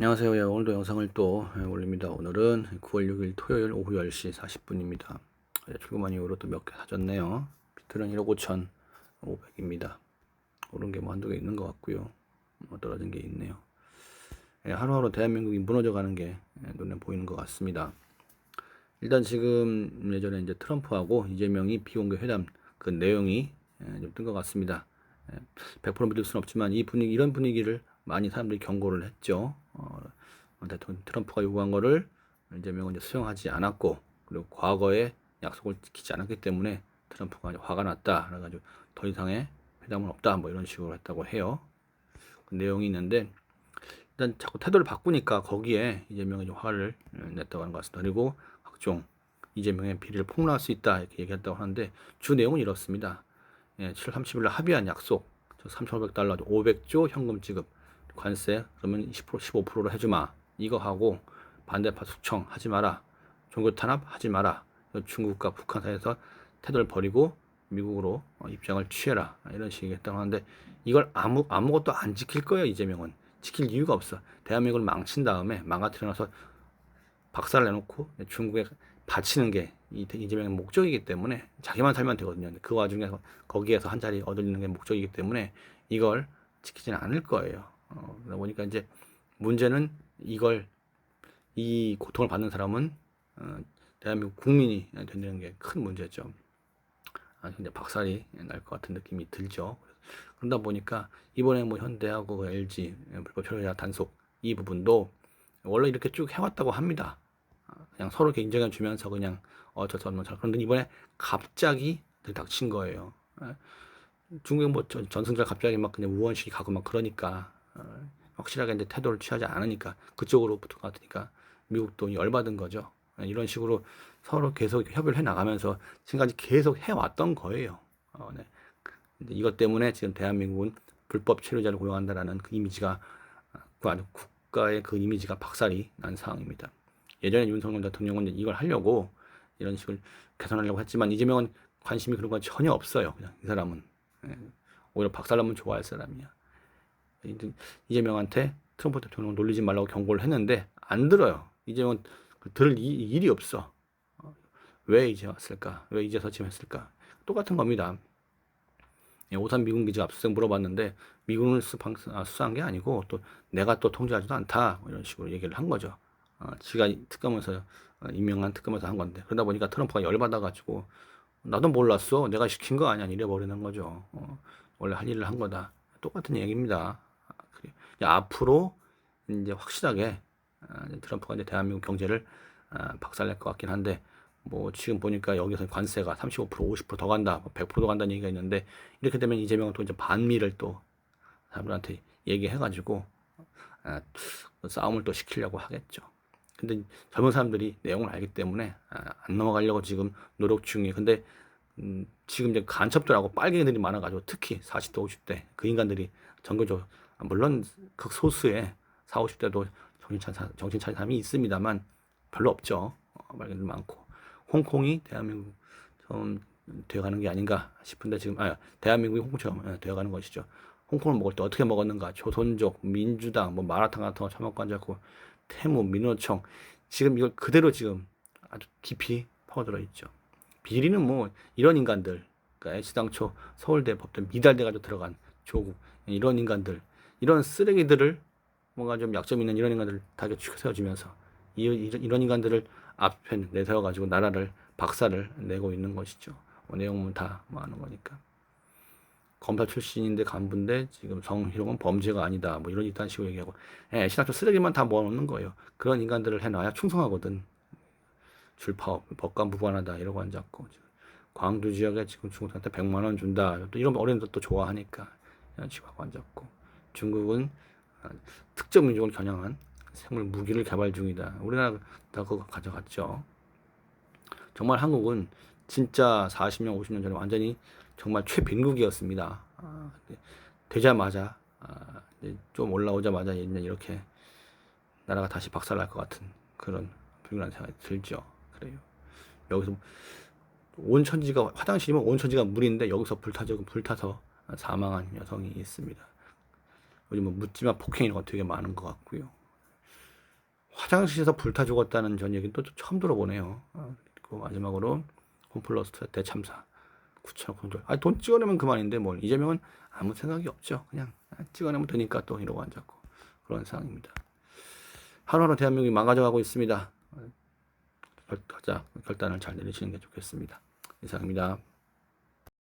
안녕하세요. 예, 오늘도 영상을 또 예, 올립니다. 오늘은 9월 6일 토요일 오후 10시 40분입니다. 출근한 이후로 또 몇 개 사줬네요. 비트는 1억 5천 5백입니다. 오른 게 뭐 한두 개 있는 것 같고요. 뭐 떨어진 게 있네요. 예, 하루하루 대한민국이 무너져 가는 게 예, 눈에 보이는 것 같습니다. 일단 지금 예전에 이제 트럼프하고 이재명이 비공개 회담 그 내용이 예, 좀뜬 것 같습니다. 100% 믿을 수는 없지만 이 분위기 이런 분위기를 많이 사람들이 경고를 했죠. 어, 대통령 트럼프가 요구한 거를 이재명은 이제 수용하지 않았고 그리고 과거에 약속을 지키지 않았기 때문에 트럼프가 화가 났다. 그래가지고 더 이상의 회담은 없다. 뭐 이런 식으로 했다고 해요. 그 내용이 있는데 일단 자꾸 태도를 바꾸니까 거기에 이재명이 좀 화를 냈다고 하는 것 같습니다. 그리고 각종 이재명의 비리를 폭로할 수 있다 이렇게 얘기했다고 하는데 주 내용은 이렇습니다. 예, 7월 30일 날 합의한 약속 3,500달러 500조 현금 지급 관세 그러면 10% 15%로 해주마. 이거 하고 반대파 숙청 하지 마라. 종교 탄압 하지 마라. 중국과 북한 사이에서 태도를 버리고 미국으로 어, 입장을 취해라. 이런 식이 했다고 하는데 이걸 아무 아무것도 안 지킬 거예요 이재명은. 지킬 이유가 없어. 대한민국을 망친 다음에 망가뜨려 놔서 박살을 내놓고 중국에 바치는 게 이재명의 목적이기 때문에 자기만 살면 되거든요. 그 와중에 거기에서 한 자리 얻는 게 목적이기 때문에 이걸 지키지는 않을 거예요. 어, 그러다 보니까 이제 문제는 이걸 이 고통을 받는 사람은 어, 대한민국 국민이 된다는 게 큰 문제죠. 아, 근데 박살이 날 것 같은 느낌이 들죠. 그러다 보니까 이번에 뭐 현대하고 그 LG 불법 철회자 단속 이 부분도 원래 이렇게 쭉 해왔다고 합니다. 아, 그냥 서로 인정해 주면서 그냥 어쩔 수 없는 잘. 그런데 이번에 갑자기 닥친 거예요. 예. 중국 뭐 전승절 갑자기 막 그냥 우원식이 가고 막 그러니까 어, 확실하게 이제 태도를 취하지 않으니까 그쪽으로 붙을 것 같으니까 미국도 열받은 거죠. 이런 식으로 서로 계속 협의를 해 나가면서 지금까지 계속 해왔던 거예요. 어, 네. 이것 때문에 지금 대한민국은 불법 체류자를 고용한다라는 그 이미지가 그 아주 국가의 그 이미지가 박살이 난 상황입니다. 예전에 윤석열 대통령은 이걸 하려고 이런 식을 개선하려고 했지만 이재명은 관심이 그런 건 전혀 없어요. 그냥 이 사람은 예. 오히려 박살나면 좋아할 사람이야. 이재명한테 트럼프 대통령 놀리지 말라고 경고를 했는데 안 들어요. 이재명은 그 들을 일이 없어. 왜 이제 왔을까? 왜 이제서 지금 했을까? 똑같은 겁니다. 예, 오산 미군 기지 압수수색 물어봤는데 미군을 수방, 아, 수사한 게 아니고 또 내가 또 통제하지도 않다 뭐 이런 식으로 얘기를 한 거죠. 어, 지가 특검에서 어, 임명한 특검에서 한 건데 그러다 보니까 트럼프가 열받아가지고 나도 몰랐어 내가 시킨 거 아니야 이래 버리는 거죠. 어, 원래 할 일을 한 거다. 똑같은 얘기입니다. 앞으로 이제 확실하게 아, 트럼프가 이제 대한민국 경제를 아, 박살낼 것 같긴 한데 뭐 지금 보니까 여기서 관세가 35% 50%더 간다 100%도 뭐 간다는 얘기가 있는데 이렇게 되면 이재명은 또 이제 반미를 또 사람들한테 얘기해가지고 아, 싸움을 또 시키려고 하겠죠. 근데 젊은 사람들이 내용을 알기 때문에 안 넘어가려고 지금 노력 중이에요. 근데 음, 지금 이제 간첩들하고 빨갱이들이 많아가지고 특히 40대 50대 그 인간들이 전교조 물론 극소수의 4, 50대도 정신 차린, 정신 차린 사람이 있습니다만 별로 없죠. 어, 말들 많고. 홍콩이 대한민국 좀 되어가는 게 아닌가 싶은데 지금, 아, 대한민국이 홍콩처럼 예, 되어가는 것이죠. 홍콩을 먹을 때 어떻게 먹었는가. 조선족, 민주당, 뭐 마라탕 같은 거 처먹고 앉았고, 태무, 민노총. 지금 이걸 그대로 지금 아주 깊이 파고들어 있죠. 비리는 뭐 이런 인간들, 그러니까 애시당초 서울대 법대 미달돼 가지고 들어간 조국 이런 인간들 이런 쓰레기들을 뭔가 좀 약점 있는 이런 인간들을 다 세워주면서 이, 이런 인간들을 앞에 내세워가지고 나라를 박살을 내고 있는 것이죠. 뭐 내용은 다뭐 하는 거니까. 검사 출신인데 간부인데 지금 성희롱은 범죄가 아니다. 뭐 이런 이딴 식으로 얘기하고 예, 신학교 쓰레기만 다 모아놓는 거예요. 그런 인간들을 해놔야 충성하거든. 줄파업, 법관 무관하다 이러고 앉았고 광주 지역에 지금 중국한테 100만 원 준다. 또 이런 어린이들 또 좋아하니까 이런 식으로 하고 앉았고 중국은 아, 특정 민족을 겨냥한 생물 무기를 개발 중이다. 우리나라가 그거 가져갔죠. 정말 한국은 진짜 40년, 50년 전에 완전히 정말 최빈국이었습니다. 아, 되자마자 아, 좀 올라오자마자 이렇게 나라가 다시 박살날 것 같은 그런 불길한 생각이 들죠. 그래요. 여기서 온 천지가 화장실이면 온 천지가 물인데 여기서 불타져 불타서 사망한 여성이 있습니다. 요즘은 묻지마 폭행 이런 거 되게 많은 것 같고요. 화장실에서 불타 죽었다는 전 얘기는 또 처음 들어보네요. 아, 그리고 마지막으로 홈플러스 대참사 9천억 원. 아, 돈 찍어내면 그만인데 뭘 이재명은 아무 생각이 없죠. 그냥 아, 찍어내면 되니까 또 이러고 앉았고 그런 상황입니다. 하루하루 대한민국이 망가져가고 있습니다. 결, 자 결단을 잘 내리시는 게 좋겠습니다. 이상입니다.